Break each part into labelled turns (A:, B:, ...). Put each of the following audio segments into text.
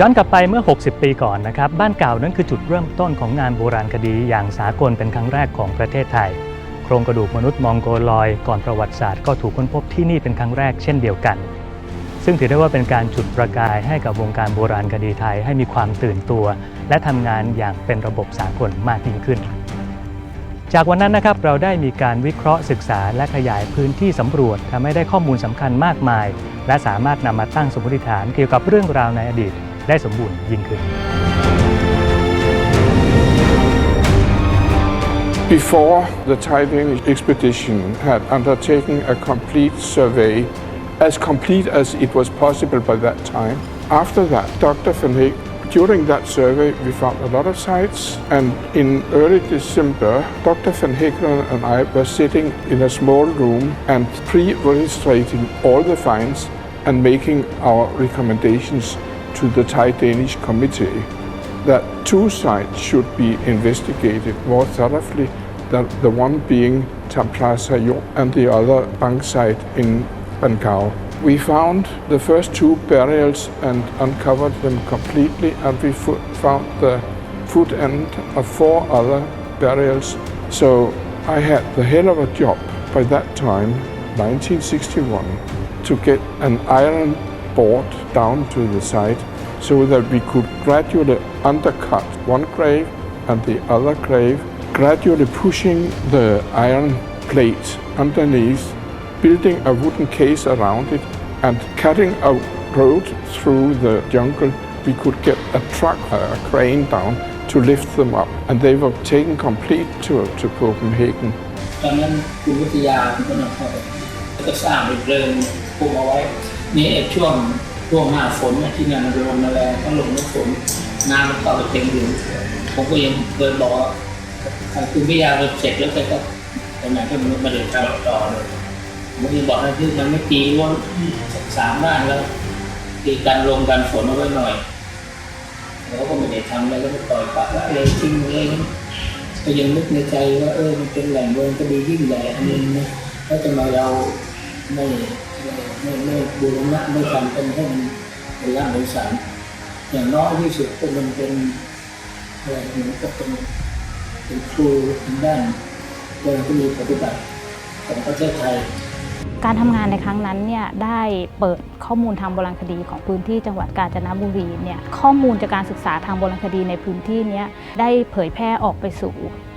A: ย้อนกลับไปเมื่อ 60 ปีก่อนนะครับ บ้านเก่านั้นคือจุดเริ่มต้นของงานโบราณคดีอย่างสากลเป็นครั้งแรกของประเทศไทย โครงกระดูกมนุษย์มองโกลอย ก่อนประวัติศาสตร์ก็ถูกค้นพบที่นี่เป็นครั้งแรกเช่นเดียวกัน ซึ่งถือได้ว่าเป็นการจุดประกายให้กับวงการโบราณคดีไทยให้มีความตื่นตัว และทำงานอย่างเป็นระบบสากลมากยิ่งขึ้น จากวันนั้นนะครับเราได้มีการวิเคราะห์ศึกษาและขยายพื้นที่สำรวจทำให้ได้ข้อมูลสำคัญมากมาย และสามารถนำมาตั้งสมมติฐานเกี่ยวกับเรื่องราวในอดีต ได้สมบูรณ์ยิ่งขึ้น
B: Before, the Thai Danish expedition had undertaken a complete survey, as complete as it was possible by that time. After that, Dr. Van Heek, during that survey, we found a lot of sites, and in early December, Dr. Van Heekelen and I were sitting in a small room and pre-registrating all the finds and making our recommendations to the Thai Danish committee that two sites should be investigated more thoroughly than the one being Sayok and the other Bang site in Bankao. We found the first two burials and uncovered them completely, and we fo- found the foot end of four other burials. So I had the hell of a job by that time, 1961, to get an iron board down to the site so that we could gradually undercut one grave and the other grave, gradually pushing the iron plate underneath, building a wooden case around it, and cutting a road through the jungle. We could get a truck, a crane down to lift them up, and they were taken complete to, to Copenhagen.
C: ตอนนั้นคุณวิทยาเป็นคนนำเข้าไปแล้วก็สร้างเป็นเริงคุมเอาไว้ นี่ช่วงช่วงหน้าฝนที่นั่นมันลมแรงต้องลงน้ำฝนน้ำมันเข้าไปเต็มอยู่ผมก็ยังเคยบอกคุณวิยาเราเสร็จแล้วแกก็ไปไหนก็ไม่มาเดินต่อต่อเลยผมยังบอกให้ที่มันไม่ตีรั้วสามด้านแล้วตีกันลมกันฝนเอาไว้หน่อยแล้วก็ไม่ได้ทำอะไรก็ไปปล่อยปละละเลยทิ้งเลยก็ยังนึกในใจว่าเออมันเป็นแหล่งเมืองคดียิ่งใหญ่อันนึงนะแล้วทำไมเราไม่ ไม่ไม่บูรณะไม่ทำเป็นให้มันเป็นร่างเป็นสันอย่างน้อยที่สุดก็มันเป็นอะไรเหมือนกับเป็นเป็นครูทางด้านเวลาที่มีปฏิบัติของประเทศไทย
D: การทำงานในครั้งนั้นเนี่ยได้เปิดข้อมูลทางโบราณคดีของพื้นที่จังหวัดกาญจนบุรีเนี่ยข้อมูลจากการศึกษาทางโบราณคดีในพื้นที่นี้ได้เผยแพร่ออกไปสู่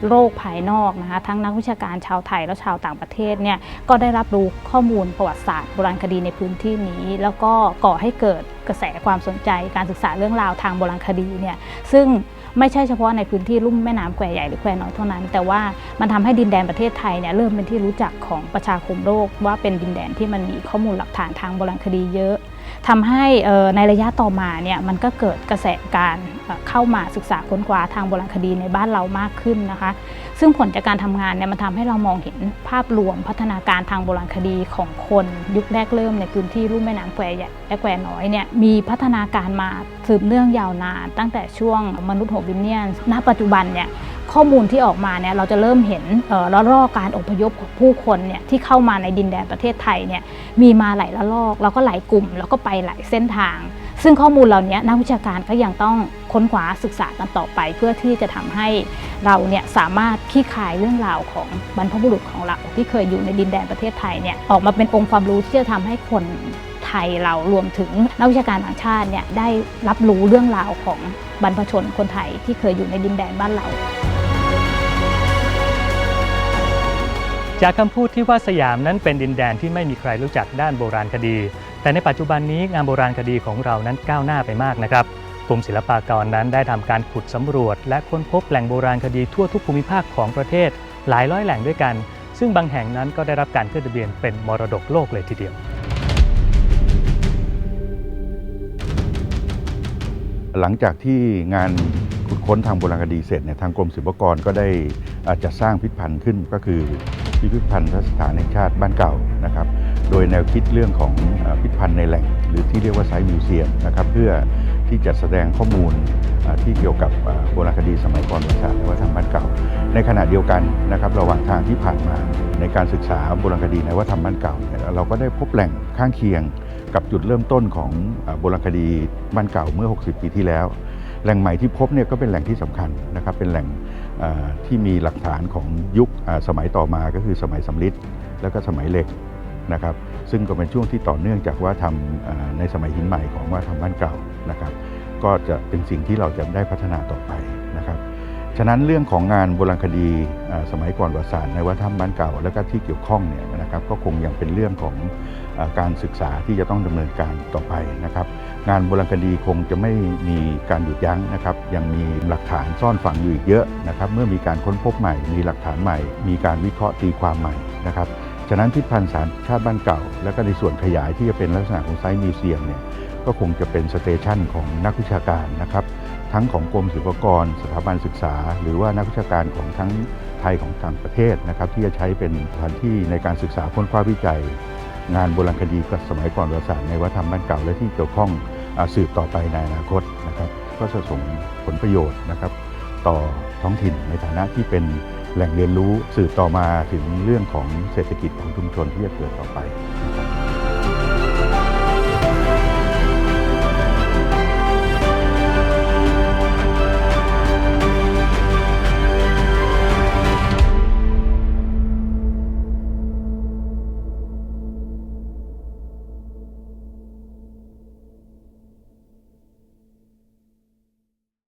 D: โลกภายนอกนะคะทั้งนักวิชาการชาวไทยและชาวต่างประเทศเนี่ยก็ได้รับรู้ข้อมูลประวัติศาสตร์โบราณคดีในพื้นที่นี้ แล้วก็ก่อให้เกิดกระแสความสนใจ การศึกษาเรื่องราวทางโบราณคดีเนี่ยซึ่ง ไม่ใช่เฉพาะในพื้นที่ลุ่มแม่น้ำแควใหญ่หรือแควน้อยเท่านั้น แต่ว่ามันทำให้ดินแดนประเทศไทยเนี่ยเริ่มเป็นที่รู้จักของประชาคมโลกว่าเป็นดินแดนที่มันมีข้อมูลหลักฐานทางโบราณคดีเยอะทำให้ในระยะต่อมาเนี่ยมันก็เกิดกระแสการ เข้ามาศึกษาค้นคว้าทางโบราณคดีในบ้านเรามากขึ้นนะคะ ซึ่งผลจากการทำงานเนี่ยมันทำให้เรามองเห็นภาพรวมพัฒนาการทางโบราณคดีของคนยุคแรกเริ่มในพื้นที่ลุ่มแม่น้ำแควใหญ่และแควน้อยเนี่ยมีพัฒนาการมาสืบเนื่องยาวนาน ตั้งแต่ช่วงมนุษย์โหบิเนียนณปัจจุบันเนี่ยข้อมูลที่ออกมาเนี่ยเราจะเริ่มเห็นออระลอกการอพยพของผู้คนเนี่ยที่เข้ามาในดินแดนประเทศไทยเนี่ยมีมาหลายระลอกแล้วก็หลายกลุ่ม แล้วก็ไปหลายเส้นทาง ซึ่งข้อมูลเหล่านี้นักวิชาการก็ยังต้องค้นคว้าศึกษากันต่อไป เพื่อที่จะทำให้เราเนี่ยสามารถคลี่คลายเรื่องราวของบรรพบุรุษของเราที่เคยอยู่ในดินแดนประเทศไทยเนี่ยออกมาเป็นองค์ความรู้ที่จะทำให้คนไทยเรารวมถึงนักวิชาการต่างชาติเนี่ยได้รับรู้เรื่องราวของบรรพชนคนไทยที่เคยอยู่ในดินแดนบ้านเรา
A: จากคำพูดที่ว่าสยามนั้นเป็นดินแดนที่ไม่มีใครรู้จักด้านโบราณคดี แต่ในปัจจุบันนี้งานโบราณคดีของเรานั้นก้าวหน้าไปมากนะครับกรมศิลปากรนั้นได้ทำการขุดสำรวจ และค้นพบแหล่งโบราณคดีทั่วทุกภูมิภาคของประเทศ หลายร้อยแหล่งด้วยกัน ซึ่งบางแห่งนั้นก็ได้รับการขึ้นทะเบียนเป็นมรดกโลกเลยทีเดียว
E: หลังจากที่งานขุดค้นทางโบราณคดีเสร็จเนี่ยทางกรมศิลปากรก็ได้อาจัดสร้างพิพิธภัณฑ์ขึ้นก็คือพิพิธภัณฑ์สถานแห่งชาติบ้านเก่านะครับ โดยแนวคิดเรื่องของพิพิธภัณฑ์ในแหล่ง หรือที่เรียกว่าไซต์มิวเซียมนะครับเพื่อที่จะแสดงข้อมูลที่เกี่ยวกับโบราณคดีสมัยก่อนประวัติศาสตร์และวัฒนธรรมบ้านเก่า ในขณะเดียวกันนะครับระหว่างทางที่ผ่านมาในการศึกษาโบราณคดีในวัฒนธรรมบ้านเก่าเนี่ยเราก็ได้พบแหล่งข้างเคียงกับจุดเริ่มต้นของโบราณคดีบ้านเก่าเมื่อ 60 ปีที่แล้ว แหล่งใหม่ที่พบเนี่ยก็เป็นแหล่งที่สำคัญนะครับเป็นแหล่งที่มีหลักฐานของยุคสมัยต่อมาก็คือสมัยสำริดแล้วก็สมัยเหล็ก นะครับซึ่งก็เป็นช่วงที่ต่อเนื่องจากว่าทำในสมัยหินใหม่ของว่าทำบ้านเก่านะครับก็จะเป็นสิ่งที่เราจะได้พัฒนาต่อไปนะครับฉะนั้นเรื่องของงานโบราณคดีสมัยก่อนประวัติศาสตร์ในวัฒนธรรมบ้านเก่า แล้วก็ที่เกี่ยวข้องเนี่ยนะครับก็คงยังเป็นเรื่องของอการศึกษาที่จะต้องดำเนินการต่อไปนะครับ งานโบราณคดีคงจะไม่มีการหยุดยั้งนะครับ ยังมีหลักฐานซ่อนฝังอยู่อีกเยอะนะครับ เมื่อมีการค้นพบใหม่ มีหลักฐานใหม่ มีการวิเคราะห์ตีความใหม่นะครับ ฉะนั้นพิพิธภัณฑ์สารชาติบ้านเก่า แล้วก็ในส่วนขยายที่จะเป็นลักษณะของไซต์มิวเซียมเนี่ยก็คงจะเป็นสเตชันของนักวิชาการนะครับทั้งของกรมศิลปากร สถาบันศึกษา หรือว่านักวิชาการของทั้งไทยของต่างประเทศนะครับที่จะใช้เป็นสถานที่ในการศึกษาค้นคว้าวิจัย งานโบราณคดีกับสมัยก่อนประวัติศาสตร์ในวัฒนธรรมบ้านเก่าและที่เกี่ยวข้องอสืบต่อไปในอนาคตนะครับก็จะส่งผลประโยชน์นะครับต่อท้องถิ่นในฐานะที่เป็น แหล่งเรียนรู้สืบต่อมาถึงเรื่องของเศรษฐกิจของชุมชนที่จะเกิดต่อไป